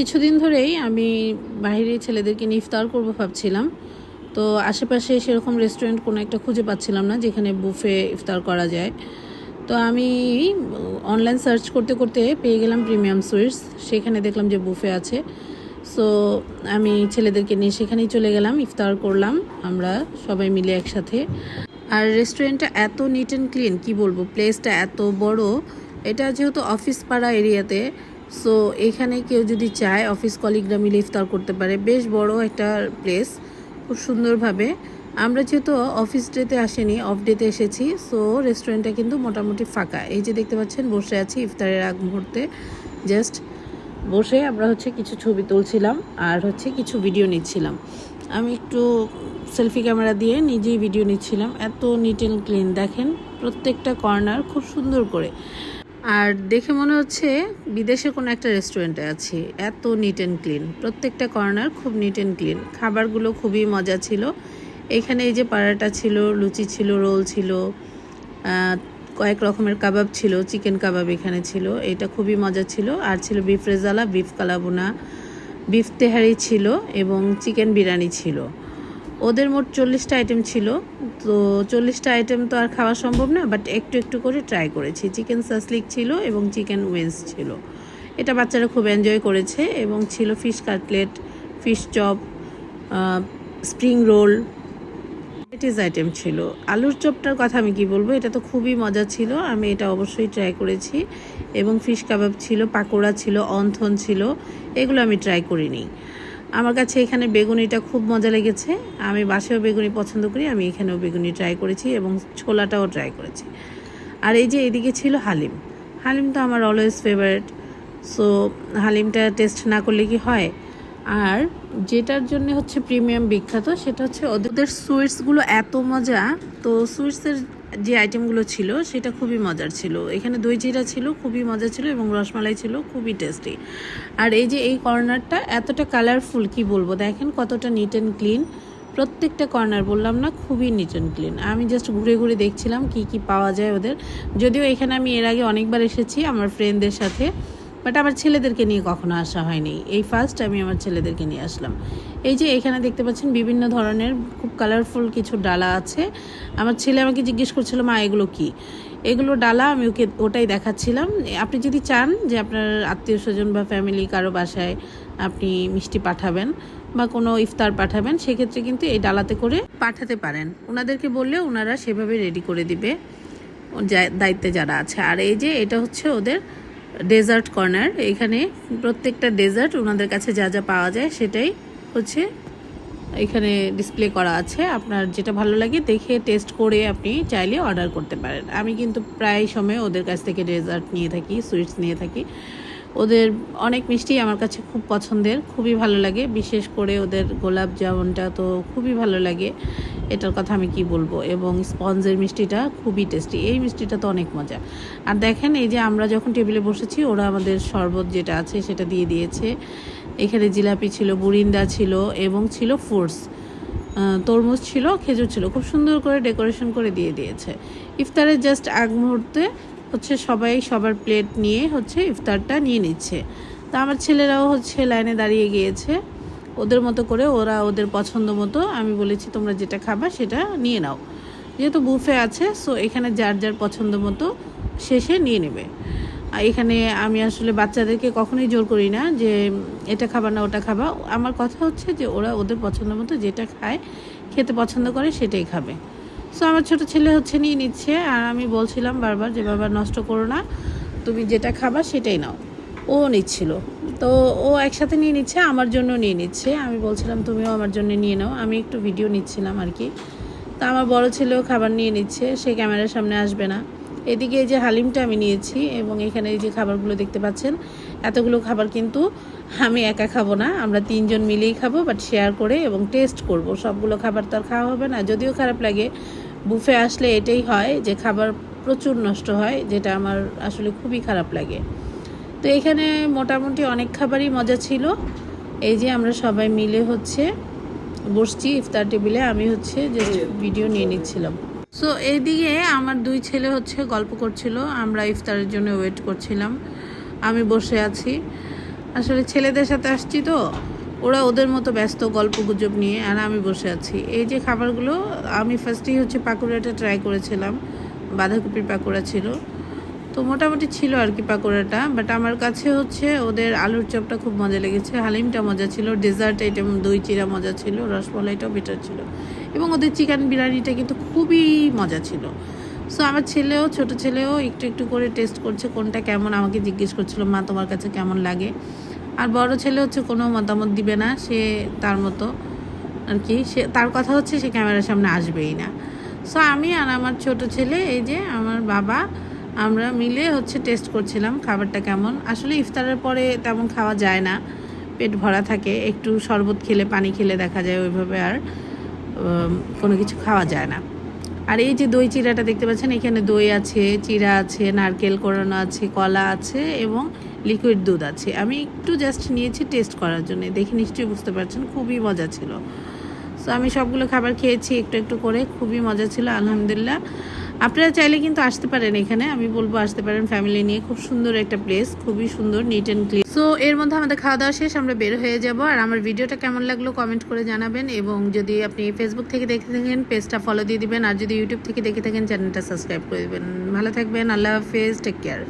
কিছুদিন ধরেই আমি বাইরে ছেলেদেরকে নিয়ে ইফতার করব ভাবছিলাম। তো আশেপাশে সেরকম রেস্টুরেন্ট কোনো একটা খুঁজে পাচ্ছিলাম না, যেখানে বুফে ইফতার করা যায়। তো আমি অনলাইন সার্চ করতে করতে পেয়ে গেলাম প্রিমিয়াম সুইটস সেখানে দেখলাম যে বুফে আছে। সো আমি ছেলেদেরকে নিয়ে সেখানেই চলে গেলাম, ইফতার করলাম আমরা সবাই মিলে একসাথে। আর রেস্টুরেন্টটা এত নিট অ্যান্ড ক্লিন কি বলব? প্লেসটা এত বড়। এটা যেহেতু অফিস পাড়া এরিয়াতে সো এখানে কেউ যদি চায় অফিস কলিগরা মিলে ইফতার করতে পারে। বেশ বড় একটা প্লেস খুব সুন্দরভাবে। আমরা যেহেতু অফিস ডেতে আসেনি অফ ডেতে এসেছি সো রেস্টুরেন্টটা কিন্তু মোটামুটি ফাঁকা। এই যে দেখতে পাচ্ছেন, বসে আছি ইফতারের আগ মুহূর্তে। জাস্ট বসে আমরা হচ্ছে কিছু ছবি তুলছিলাম আর হচ্ছে কিছু ভিডিও নিচ্ছিলাম। আমি একটু সেলফি ক্যামেরা দিয়ে নিজেই ভিডিও নিচ্ছিলাম। এত নিট অ্যান্ড ক্লিন দেখেন প্রত্যেকটা কর্নার খুব সুন্দর করে। আর দেখে মনে হচ্ছে বিদেশে কোনো একটা রেস্টুরেন্টে আছি। এত নিট অ্যান্ড ক্লিন প্রত্যেকটা কর্নার খুব নিট অ্যান্ড ক্লিন খাবারগুলো খুবই মজা ছিল। এখানে এই যে পাড়াটা ছিল, লুচি ছিল, রোল ছিল কয়েক রকমের কাবাব ছিল, চিকেন কাবাব এখানে ছিল। এটা খুবই মজা ছিল। আর ছিল বিফ রেজালা বিফ কালাবোনা বিফ তেহারি ছিল এবং চিকেন বিরিয়ানি ছিল। ওদের মোট চল্লিশটা আইটেম ছিল। তো চল্লিশটা আইটেম তো আর খাওয়া সম্ভব না বাট একটু একটু করে ট্রাই করেছি। চিকেন সাসলিক ছিল এবং চিকেন উইংস ছিল। এটা বাচ্চারা খুব এনজয় করেছে এবং ছিল fish cutlet fish chop spring roll varieties item ছিল। আলুর চপটার কথা আমি কি বলব? এটা তো খুবই মজা ছিল। আমি এটা অবশ্যই ট্রাই করেছি। এবং ফিশ কাবাব ছিল, পাকোড়া ছিল, অন্থন ছিল। এগুলো আমি ট্রাই করিনি। আমার কাছে এখানে বেগুনিটা খুব মজা লেগেছে। আমি বাসায়ও বেগুনি পছন্দ করি, আমি এখানেও বেগুনি ট্রাই করেছি এবং ছোলাটাও ট্রাই করেছি। আর এই যে এদিকে ছিল হালিম। হালিম তো আমার অলওয়েজ ফেভারিট সো হালিমটা টেস্ট না করলে কি হয়? আর যেটার জন্য হচ্ছে প্রিমিয়াম বিখ্যাত, সেটা হচ্ছে ওদের সুইটসগুলো এত মজা। তো সুইটসের যে আইটেমগুলো ছিল, সেটা খুবই মজার ছিল। এখানে দই চিরা ছিল, খুবই মজা ছিল এবং রসমালাই ছিল, খুবই টেস্টি আর এই যে এই কর্নারটা এতটা কালারফুল কি বলব? দেখেন কতটা নিট অ্যান্ড ক্লিন প্রত্যেকটা কর্নার, বললাম না, খুবই নিট অ্যান্ড ক্লিন আমি জাস্ট ঘুরে ঘুরে দেখছিলাম কি কি পাওয়া যায় ওদের। যদিও এখানে আমি এর আগে অনেকবার এসেছি আমার ফ্রেন্ডদের সাথে। বাট আমার ছেলেদেরকে নিয়ে কখনো আসা হয়নি। এই ফার্স্ট আমি আমার ছেলেদেরকে নিয়ে আসলাম। এই যে এখানে দেখতে পাচ্ছেন বিভিন্ন ধরনের খুব কালারফুল কিছু ডালা আছে। আমার ছেলে আমাকে জিজ্ঞেস করছিল, মা, এগুলো কি? এগুলো ডালা, আমি ওকে ওটাই দেখাচ্ছিলাম। আপনি যদি চান যে আপনার আত্মীয় স্বজন বা ফ্যামিলি কারও বাসায় আপনি মিষ্টি পাঠাবেন বা কোনো ইফতার পাঠাবেন, সেক্ষেত্রে কিন্তু এই ডালাতে করে পাঠাতে পারেন। ওনাদেরকে বললে ওনারা সেভাবে রেডি করে দিবে। দায়িত্বে যারা আছে। আর এই যে এটা হচ্ছে ওদের ডেজার্ট কর্নার এখানে প্রত্যেকটা ডেজার্ট ওনাদের কাছে যা যা পাওয়া যায় সেটাই হচ্ছে এখানে ডিসপ্লে করা আছে। আপনার যেটা ভালো লাগে দেখে টেস্ট করে আপনি চাইলে অর্ডার করতে পারেন। আমি কিন্তু প্রায় সময় ওদের কাছ থেকে ডেজার্ট নিয়ে থাকি সুইটস নিয়ে থাকি। ওদের অনেক মিষ্টি আমার কাছে খুব পছন্দের, খুবই ভালো লাগে। বিশেষ করে ওদের গোলাপ জামুনটা তো খুবই ভালো লাগে। এটার কথা আমি কি বলব? এবং স্পঞ্জের মিষ্টিটা খুবই টেস্টি এই মিষ্টিটা তো অনেক মজা। আর দেখেন, এই যে আমরা যখন টেবিলে বসেছি, ওরা আমাদের শরবত যেটা আছে সেটা দিয়ে দিয়েছে। এখানে জিলাপি ছিল, বুরিন্দা ছিল, এবং ছিল ফ্রুটস তরমুজ ছিল, খেজুর ছিল। খুব সুন্দর করে ডেকোরেশন করে দিয়ে দিয়েছে। ইফতারের জাস্ট আগ মুহূর্তে হচ্ছে সবাই সবার প্লেট নিয়ে হচ্ছে ইফতারটা নিয়ে নিচ্ছে। তা আমার ছেলেরাও হচ্ছে লাইনে দাঁড়িয়ে গিয়েছে। ওদের মতো করে ওরা ওদের পছন্দ মতো আমি বলেছি, তোমরা যেটা খাবা সেটা নিয়ে নাও। যেহেতু বুফে আছে সো এখানে যার যার পছন্দ মতো শেষে নিয়ে নেবে। আর এখানে আমি আসলে বাচ্চাদেরকে কখনোই জোর করি না যে, এটা খাবা না, ওটা খাবা। আমার কথা হচ্ছে যে, ওরা ওদের পছন্দ মতো যেটা খায়, খেতে পছন্দ করে সেটাই খাবে। সো আমার ছোট ছেলে হচ্ছে নিয়ে নিচ্ছে, আর আমি বলছিলাম বারবার যে, বাবা, নষ্ট করো না, তুমি যেটা খাবা সেটাই নাও। ও নিচ্ছিল। তো ও একসাথে নিয়ে নিচ্ছে, আমার জন্য নিয়ে নিচ্ছে। আমি বলছিলাম, তুমিও আমার জন্য নিয়ে নাও। আমি একটু ভিডিও নিচ্ছিলাম আর কি। তা আমার বড় ছেলেও খাবার নিয়ে নিচ্ছে, সে ক্যামেরার সামনে আসবে না। এদিকে এই যে হালিমটা আমি নিয়েছি এবং এখানে এই যে খাবারগুলো দেখতে পাচ্ছেন এতগুলো খাবার কিন্তু আমি একা খাব না আমরা তিনজন মিলেই খাব বাট শেয়ার করে এবং টেস্ট করব। সবগুলো খাবার তো আর খাওয়া হবে না। যদিও খারাপ লাগে বুফে আসলে এটাই হয় যে খাবার প্রচুর নষ্ট হয় যেটা আমার আসলে খুবই খারাপ লাগে। তো এখানে মোটামুটি অনেক খাবারই মজা ছিল। এই যে আমরা সবাই মিলে হচ্ছে বসছি ইফতার টেবিলে আমি হচ্ছে যে ভিডিও নিয়ে নিচ্ছিলাম। সো এইদিকে আমার দুই ছেলে হচ্ছে গল্প করছিল। আমরা ইফতারের জন্য ওয়েট করছিলাম। আমি বসে আছি। আসলে ছেলেদের সাথে আসছি তো। ওরা ওদের মতো ব্যস্ত গল্প গুজব নিয়ে আর আমি বসে আছি। এই যে খাবারগুলো আমি ফার্স্টেই হচ্ছে পাকোড়াটা ট্রাই করেছিলাম। বাঁধাকপির পাকোড়া ছিল। তো মোটামুটি ছিল আর কি পাকোড়াটা বাট আমার কাছে হচ্ছে ওদের আলুর চপটা খুব মজা লেগেছে। হালিমটা মজা ছিল ডেজার্ট আইটেম দই চিরা মজা ছিল, রসমালাইটাও বেটার ছিল। এবং ওদের চিকেন বিরিয়ানিটা কিন্তু খুবই মজা ছিল। সো আমার ছেলেও, ছোট ছেলেও একটু একটু করে টেস্ট করছে, কোনটা কেমন আমাকে জিজ্ঞেস করছিল, মা, তোমার কাছে কেমন লাগে? আর বড় ছেলে হচ্ছে কোনো মতামত দিবে না, সে তার মতো আর কি। সে, তার কথা হচ্ছে সে ক্যামেরার সামনে আসবেই না। সো আমি আর আমার ছোট ছেলে, এই যে আমার বাবা আমরা মিলে হচ্ছে টেস্ট করছিলাম খাবারটা কেমন। আসলে ইফতারের পরে তেমন খাওয়া যায় না। পেট ভরা থাকে, একটু শরবত খেলে, পানি খেলে দেখা যায় ওইভাবে আর কোনো কিছু খাওয়া যায় না। আর এই যে দই চিরাটা দেখতে পাচ্ছেন, এখানে দই আছে, চিরা আছে, নারকেল কোরানো আছে, কলা আছে এবং লিকুইড দুধ আছে। আমি একটু জাস্ট নিয়েছি টেস্ট করার জন্য। দেখে নিশ্চয়ই বুঝতে পারছেন, খুবই মজা ছিল। সো আমি সবগুলো খাবার খেয়েছি একটু একটু করে, খুবই মজা ছিল, আলহামদুলিল্লাহ। আপনারা চাইলে কিন্তু আসতে পারেন এখানে। আমি বলব আসতে পারেন ফ্যামিলি নিয়ে। খুব সুন্দর একটা প্লেস খুবই সুন্দর নিট অ্যান্ড ক্লিন সো এর মধ্যে আমাদের খাওয়া দাওয়া শেষ, আমরা বের হয়ে যাব। আর আমার ভিডিওটা কেমন লাগল কমেন্ট করে জানাবেন। এবং যদি আপনি ফেসবুক থেকে দেখে থাকেন পেজটা ফলো দিয়ে দিবেন। আর যদি ইউটিউব থেকে দেখে থাকেন চ্যানেলটা সাবস্ক্রাইব করে দেবেন। ভালো থাকবেন, আল্লাহ হাফেজ টেক কেয়ার